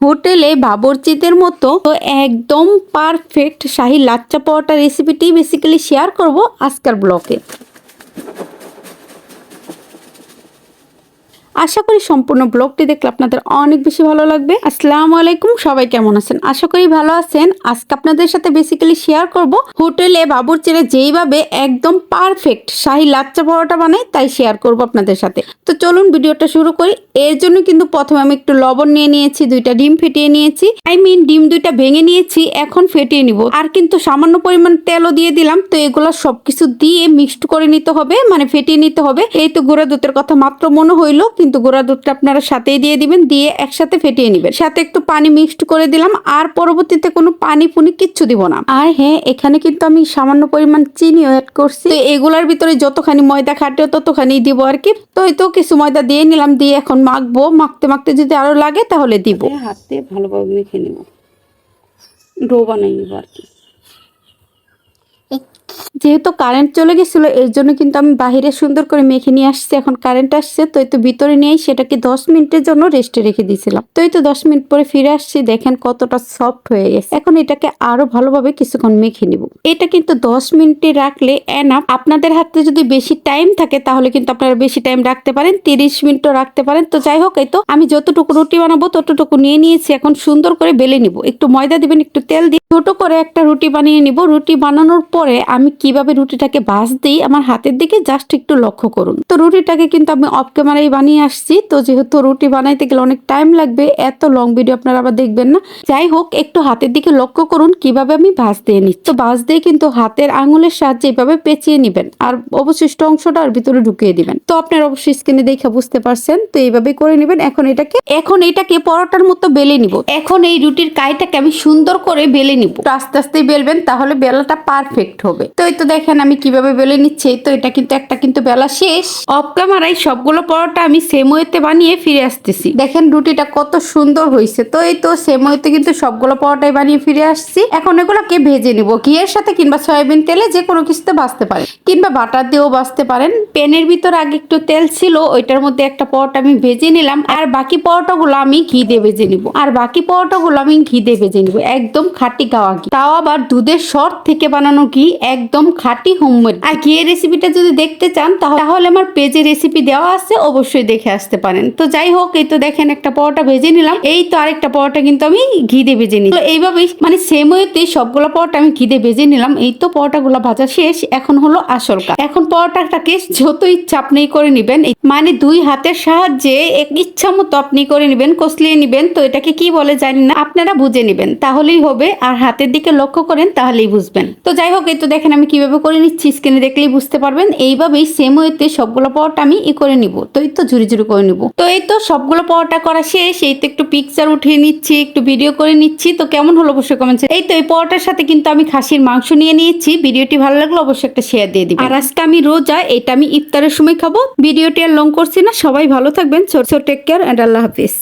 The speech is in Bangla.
হোটেলে বাবরচিতের মতো তো একদম পারফেক্ট শাহি লাচ্চা পরোটা রেসিপিটি বেসিক্যালি শেয়ার করব আজকের ব্লগে আশা করি সম্পূর্ণ ব্লগটি দেখলে আপনাদের অনেক বেশি ভালো লাগবে। আসসালামু আলাইকুম, সবাই কেমন আছেন? আশা করি ভালো আছেন। আজকে আপনাদের সাথে বেসিক্যালি শেয়ার করব হোটেলে বাবুরচিরে যেইভাবে একদম পারফেক্ট শাহি লাচ্চা পরোটা বানাই তাই শেয়ার করব আপনাদের সাথে। তো চলুন ভিডিওটা শুরু করি। এর জন্য কিন্তু প্রথমে আমি একটু লবণ নিয়ে নিয়েছি, দুইটা ডিম ফেটিয়ে নিয়েছি। আই মিন ডিম দুইটা ভেঙে নিয়েছি, এখন ফেটিয়ে নিব। আর কিন্তু সামান্য পরিমাণ তেলও দিয়ে দিলাম, তো এগুলো সবকিছু দিয়ে মিক্সড করে নিতে হবে মানে ফেটিয়ে নিতে হবে। এই তো গুঁড়া দুধের কথা মাত্র মনে হইল, কিন্তু গুঁড়া দুধটা আপনারা সাথেই দিয়ে দিবেন, দিয়ে একসাথে ফেটিয়ে নেবেন। সাথে একটু পানি মিক্সড করে দিলাম, আর পরবর্তীতে কোনো পানি পুনি কিচ্ছু দিব না। আর হ্যাঁ এখানে কিন্তু আমি সামান্য পরিমাণ চিনিও অ্যাড করছি। তো এগুলার ভিতরে যতখানি ময়দা খাটে ততখানি দিব আর কি। তো এই তো কিছু ময়দা দিয়ে নিলাম, দিয়ে এখন মাখবো। মাখতে মাখতে যদি আরও লাগে তাহলে দিব। হাতে ভালোভাবে মেখে নিব। ডো বানাই আর কি। যেহেতু কারেন্ট চলে গেছিল, এর জন্য কিন্তু আমি বাহিরে সুন্দর করে মেখে নিয়ে আসছি। এখন কারেন্ট আসছে, তো তো ভিতরে নিয়েই সেটাকে দশ মিনিটের জন্য রেস্টে রেখে দিয়েছিলাম। তো এই তো দশ মিনিট পরে ফিরে আসছি, দেখেন কতটা সফট হয়ে গেছে। এখন এটাকে আরও ভালোভাবে কিছুক্ষণ মেখে নিব। এটা কিন্তু দশ মিনিটে রাখলে এনাফ আপনাদের হাতে যদি বেশি টাইম থাকে, তাহলে কিন্তু আপনারা বেশি টাইম রাখতে পারেন, তিরিশ মিনিটও রাখতে পারেন। তো যাই হোক, এই তো আমি যতটুকু রুটি বানাবো, ততটুকু নিয়ে নিয়েছি। এখন সুন্দর করে বেলে নিব। একটু ময়দা দিবেন, একটু তেল দিয়ে ছোট করে একটা রুটি বানিয়ে নিব। রুটি বানানোর পরে আমি কীভাবে রুটিটাকে ভাজ দিই, আমার হাতের দিকে জাস্ট একটু লক্ষ্য করুন। তো রুটিটাকে কিন্তু আমি অফ ক্যামেরায় বানিয়ে আসছি। তো যেহেতু রুটি বানাইতে গেলে অনেক টাইম লাগবে, এত লং ভিডিও আপনারা আবার দেখবেন না। যাই হোক, একটু হাতের দিকে লক্ষ্য করুন, কীভাবে আমি ভাজ দিয়ে নিচ্ছি। তো ভাজ দিয়ে কিন্তু হাতের আঙুলের সাহায্যে এইভাবে পেঁচিয়ে নেবেন আর অবশিষ্ট অংশটা আর ভিতরে ঢুকিয়ে দিবেন। তো আপনার অবশ্যই স্ক্রিনে দেখে বুঝতে পারছেন। তো এইভাবে করে নেবেন। এখন এটাকে এখন এটাকে পরোটার মতো বেলে নিব। এখন এই রুটির কাইটাকে আমি সুন্দর করে বেলে নিব। আস্তে আস্তে বেলবেন, তাহলে বেলাটা পারফেক্ট হবে। তো এই তো দেখেন আমি কীভাবে বেলে নিচ্ছি তো এটা কিন্তু একটা কিন্তু বেলা শেষ। অফ ক্যামেরায় সবগুলো পরোটা আমি সেম ওয়েতে বানিয়ে ফিরে আসতেছি। দেখেন রুটিটা কত সুন্দর হয়েছে তো এই তো সেম ওয়েতে কিন্তু সবগুলো পরোটাই বানিয়ে ফিরে আসছি। এখন এগুলোকে ভেজে নিব ঘিয়ের সাথে কিংবা সয়াবিন তেলে যে কোনো কিছুতে বাঁচতে পারেন কিংবা বাটার দিয়েও বাঁচতে পারেন। প্যানের ভিতর আগে একটু তেল ছিল ওইটার মধ্যে একটা পরোটা আমি ভেজে নিলাম। আর বাকি পরোটাগুলো আমি ঘি দিয়ে ভেজে নিব। আর বাকি পরোটাগুলো আমি ঘি দিয়ে ভেজে নিব একদম খাঁটি গাওয়া ঘি। তাও আবার দুধের শর্ট থেকে বানানো ঘি একদম খাঁটি হোমমেড। আর ঘিয়ের রেসিপিটা যদি দেখতে চান, তাহলে আমার পেজে রেসিপি দেওয়া আছে, অবশ্যই দেখে আসতে পারেন। তো যাই হোক, এই তো দেখেন একটা পরোটা ভেজে নিলাম। এই তো আরেকটা পরোটা কিন্তু আমি ঘি দিয়ে ভেজে নিলাম। এইভাবেই মানে সেম ওয়েতে সবগুলো পরোটা আমি ঘি দিয়ে ভেজে নিলাম। এই তো পরোটাগুলো ভাজা শেষ, এখন হলো আসল কাজ। এখন পরোটাটাকে যত ইচ্ছা আপনি করে নিবেন মানে দুই হাতের সাহায্যে এক ইচ্ছা মতো আপনি করে নিবেন, কষলিয়ে নিবেন। তো এটাকে কি বলে জানি না, আপনারা বুঝে নিবেন। তাহলেই হবে। আর হাতের দিকে লক্ষ্য করেন, তাহলেই বুঝবেন। তো যাই হোক, এই তো দেখেন আমি কীভাবে করে নিচ্ছি স্ক্রিনে দেখলেই বুঝতে পারবেন। এইভাবেই সেম ওয়েতে সবগুলো পরোটা আমি ই করে নিব। তো এই তো ঝুড়ি ঝুড়ি করে নিব। তো এই তো সবগুলো পরোটা করা শেষ। এই তো একটু পিকচার উঠিয়ে নিচ্ছি, একটু ভিডিও করে নিচ্ছি। তো কেমন হলো অবশ্যই কমেন্টস এই তো এই পরোটার সাথে কিন্তু আমি খাসির মাংস নিয়ে নিয়েছি। ভিডিওটি ভালো লাগল অবশ্যই একটা শেয়ার দিয়ে দিবেন। আর আজকে আমি রোজা, এটা আমি ইফতারের সময় খাব। ভিডিওটি আর লং করছি না। সবাই ভালো থাকবেন। ছোট ছোট take care and Allah Hafiz.